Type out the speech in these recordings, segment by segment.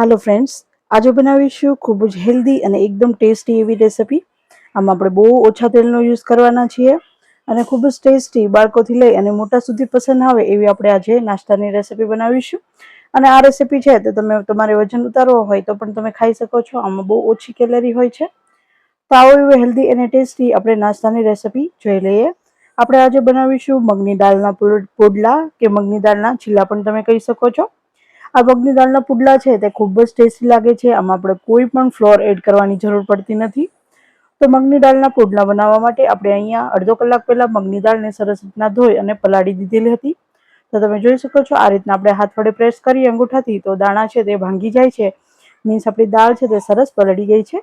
હાલો friends આજે બનાવીશું ખૂબ જ હેલ્ધી અને એકદમ ટેસ્ટી એવી રેસિપી આમાં આપણે બહુ ઓછા તેલનો યુઝ કરવાના છીએ અને ખૂબ જ ટેસ્ટી બાળકોથી લઈ અને મોટા સુધી પસંદ આવે એવી આપણે આજે નાસ્તાની રેસિપી બનાવીશું. અને આ રેસિપી છે તો તમે તમારે વજન ઉતારવો હોય તો પણ તમે ખાઈ શકો છો. આમાં બહુ ઓછી કેલરી હોય છે. તો આવો એવું હેલ્ધી અને ટેસ્ટી આપણે નાસ્તાની રેસિપી જોઈ લઈએ. આપણે આજે બનાવીશું મગની દાળના પોડલા કે મગની દાળના ચીલા પણ તમે કહી શકો છો. આ મગની દાળના પુડલા છે, તે ખૂબ જ ટેસ્ટી લાગે છે. આમાં આપણે કોઈ પણ ફ્લોર એડ કરવાની જરૂર પડતી નથી. તો મગની દાળના પુડલા બનાવવા માટે આપણે અહીંયા અડધો કલાક પહેલાં મગની દાળને સરસ રીતના ધોઈ અને પલાળી દીધેલી હતી. તો તમે જોઈ શકો છો, આ રીતના આપણે હાથ વડે પ્રેસ કરીએ અંગૂઠાથી, તો દાણા છે તે ભાંગી જાય છે. મીન્સ આપણી દાળ છે તે સરસ પલળી ગઈ છે.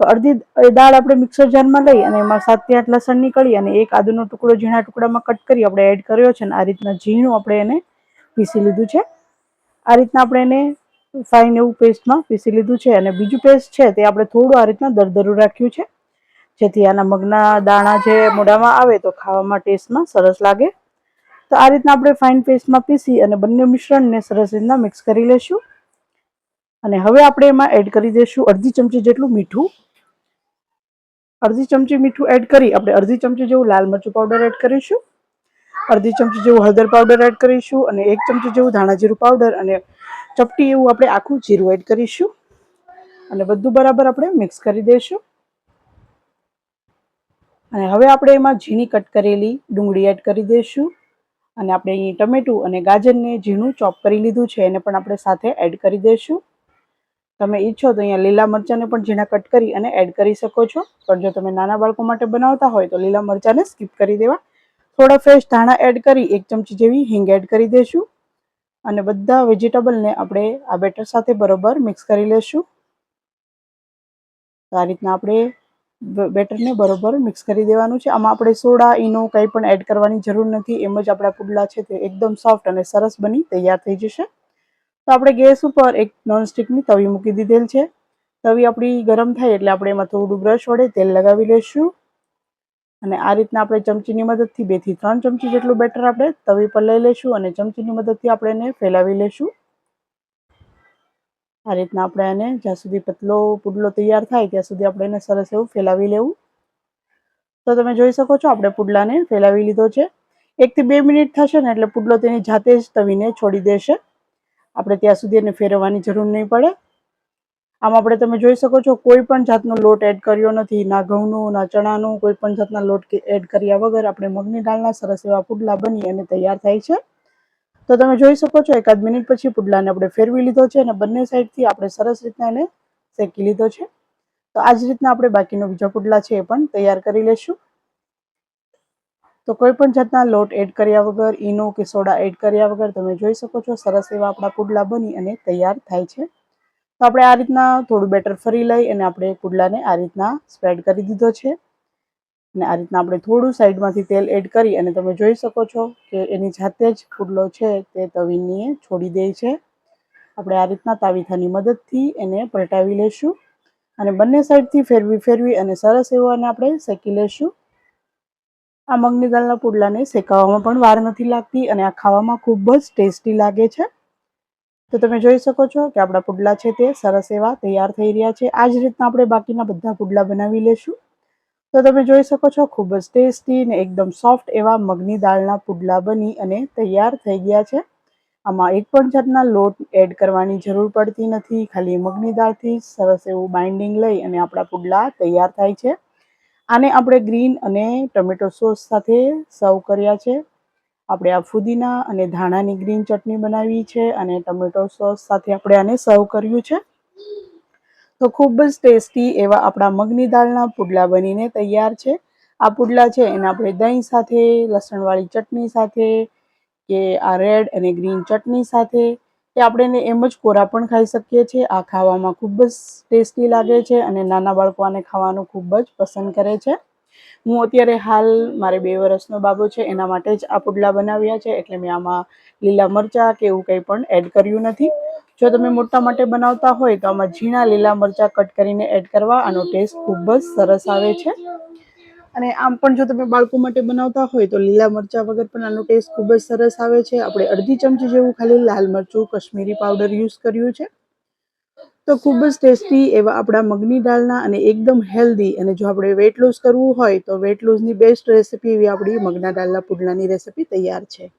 તો અડધી દાળ આપણે મિક્સર જારમાં લઈ અને એમાં સાતથી આઠ લસણની કળી અને એક આદુનો ટુકડો ઝીણા ટુકડામાં કટ કરી આપણે એડ કર્યો છે અને આ રીતના ઝીણું આપણે એને પીસી લીધું છે. આ રીતના આપણે એને ફાઇન એવું પેસ્ટમાં પીસી લીધું છે અને બીજું પેસ્ટ છે તે આપણે થોડું આ રીતના દરદરું રાખ્યું છે. જેથી આના મગના દાણા જે મોઢામાં આવે તો ખાવામાં ટેસ્ટમાં સરસ લાગે. તો આ રીતના આપણે ફાઇન પેસ્ટમાં પીસી અને બંને મિશ્રણને સરસ રીતના મિક્સ કરી લેશું. અને હવે આપણે એમાં એડ કરી દઈશું અડધી ચમચી જેટલું મીઠું. અડધી ચમચી મીઠું એડ કરી આપણે અડધી ચમચી જેવું લાલ મરચું પાવડર એડ કરીશું. અડધી ચમચી જેવું હળદર પાવડર એડ કરીશું અને એક ચમચી જેવું ધાણા જીરું પાવડર અને ચપટી એવું આપણે આખું જીરું એડ કરીશું. અને બધું બરાબર આપણે મિક્સ કરી દઈશું. અને હવે આપણે એમાં ઝીણી કટ કરેલી ડુંગળી એડ કરી દઈશું. અને આપણે અહીં ટમેટું અને ગાજરને ઝીણું ચોપ કરી લીધું છે, એને પણ આપણે સાથે એડ કરી દઈશું. તમે ઈચ્છો તો અહીંયા લીલા મરચાંને પણ ઝીણા કટ કરી અને એડ કરી શકો છો. પણ જો તમે નાના બાળકો માટે બનાવતા હોય તો લીલા મરચાંને સ્કીપ કરી દેવા. થોડા ફ્રેશ ધાણા એડ કરી, એક ચમચી જેવી હિંગ એડ કરી દઈશું. અને બધા વેજીટેબલને આપણે આ બેટર સાથે બરોબર મિક્સ કરી લેશું. આ રીતના આપણે બેટરને બરોબર મિક્સ કરી દેવાનું છે. આમાં આપણે સોડા, ઈનો કંઈ પણ એડ કરવાની જરૂર નથી. એમ જ આપણા પુડલા છે તે એકદમ સોફ્ટ અને સરસ બની, તૈયાર થઈ જશે. તો આપણે ગેસ ઉપર એક નોનસ્ટિકની તવી મૂકી દીધેલ છે. તવી આપણી ગરમ થાય એટલે આપણે એમાં થોડું બ્રશ વડે તેલ લગાવી લઈશું અને આ રીતના આપણે ચમચીની મદદથી બેથી ત્રણ ચમચી જેટલું બેટર આપણે તવી પર લઈ લઈશું અને ચમચીની મદદથી આપણે એને ફેલાવી લઈશું આ રીતના આપણે એને જ્યાં સુધી પતલો પુડલો તૈયાર થાય ત્યાં સુધી આપણે એને સરસ એવું ફેલાવી લેવું. તો તમે જોઈ શકો છો આપણે પુડલાને ફેલાવી લીધો છે. એકથી બે મિનિટ થશે ને એટલે પુડલો તેની જાતે જ તવીને છોડી દેશે. આપણે ત્યાં સુધી એને ફેરવવાની જરૂર નહીં પડે. આમ આપણે તમે જોઈ શકો છો, કોઈ પણ જાતનો લોટ એડ કર્યો નથી, ના ઘઉંનું, ના ચણાનું, કોઈ પણ જાતના લોટ એડ કર્યા વગર આપણે મગની દાળના સરસ એવા પુડલા બની અને તૈયાર થાય છે. તો તમે જોઈ શકો છો, એકાદ મિનિટ પછી પુડલાને આપણે ફેરવી લીધો છે અને બંને સાઈડથી આપણે સરસ રીતના એને શેકી લીધો છે. તો આ જ રીતના આપણે બાકીનો બીજા પુડલા છે એ પણ તૈયાર કરી લઈશું તો કોઈ પણ જાતના લોટ એડ કર્યા વગર, ઈનો કે સોડા એડ કર્યા વગર તમે જોઈ શકો છો, સરસ એવા આપણા પુડલા બની અને તૈયાર થાય છે. તો આપણે આ રીતના થોડું બેટર ફરી લઈ અને આપણે પુડલાને આ રીતના સ્પ્રેડ કરી દીધો છે. અને આ રીતના આપણે થોડું સાઈડમાંથી તેલ એડ કરી અને તમે જોઈ શકો છો કે એની જાતે જ પુડલો છે તે તવીને છોડી દે છે. આપણે આ રીતના તાવીથાની મદદથી એને પલટાવી લઈશું અને બંને સાઈડથી ફેરવી ફેરવી અને સરસ એવો અને આપણે શેકી લઈશું આ મગની દાળના પુડલાને શેકાવામાં પણ વાર નથી લાગતી અને આ ખાવામાં ખૂબ જ ટેસ્ટી લાગે છે. તો તમે જોઈ શકો છો કે આપણા પુડલા છે તે સરસ એવા તૈયાર થઈ રહ્યા છે. આ જ રીતના આપણે બાકીના બધા પુડલા બનાવી લેશું. તો તમે જોઈ શકો છો ખૂબ જ ટેસ્ટી ને એકદમ સોફ્ટ એવા મગની દાળના પુડલા બની અને તૈયાર થઈ ગયા છે. આમાં એક પણ જાતના લોટ એડ કરવાની જરૂર પડતી નથી. ખાલી મગની દાળથી સરસ એવું બાઇન્ડિંગ લઈ અને આપણા પુડલા તૈયાર થાય છે. આને આપણે ગ્રીન અને ટમેટો સોસ સાથે સર્વ કર્યા છે. આપણે આ ફુદીના અને ધાણાની ગ્રીન ચટણી બનાવી છે અને ટમેટો સોસ સાથે આપણે આને સર્વ કર્યું છે. તો ખૂબ જ ટેસ્ટી એવા આપણા મગની દાળના પુડલા બનીને તૈયાર છે. આ પુડલા છે એને આપણે દહીં સાથે, લસણવાળી ચટણી સાથે કે આ રેડ અને ગ્રીન ચટણી સાથે કે આપણે એને એમ જ કોરા પણ ખાઈ શકીએ છીએ. આ ખાવામાં ખૂબ જ ટેસ્ટી લાગે છે અને નાના બાળકો આને ખાવાનું ખૂબ જ પસંદ કરે છે. હું અત્યારે હાલ મારે બે વર્ષનો બાબો છે, એના માટે જ આ પુડલા બનાવ્યા છે, એટલે મેં આમાં લીલા મરચાં કે એવું કંઈ પણ એડ કર્યું નથી. જો તમે મોટા માટે બનાવતા હોય તો આમાં ઝીણા લીલા મરચાં કટ કરીને એડ કરવા, આનો ટેસ્ટ ખૂબ જ સરસ આવે છે. અને આમ પણ જો તમે બાળકો માટે બનાવતા હોય તો લીલા મરચાં વગર પણ આનો ટેસ્ટ ખૂબ જ સરસ આવે છે. આપણે અડધી ચમચી જેવું ખાલી લાલ મરચું, કશ્મીરી પાવડર યુઝ કર્યું છે. તો ખૂબ જ ટેસ્ટી એવા આપણા મગની દાળના અને એકદમ હેલ્ધી અને જો આપણે વેટ લૂઝ કરવું હોય તો વેટ લૂઝની બેસ્ટ રેસીપી એવી આપણી મગના દાળના પુડલાની રેસીપી તૈયાર છે.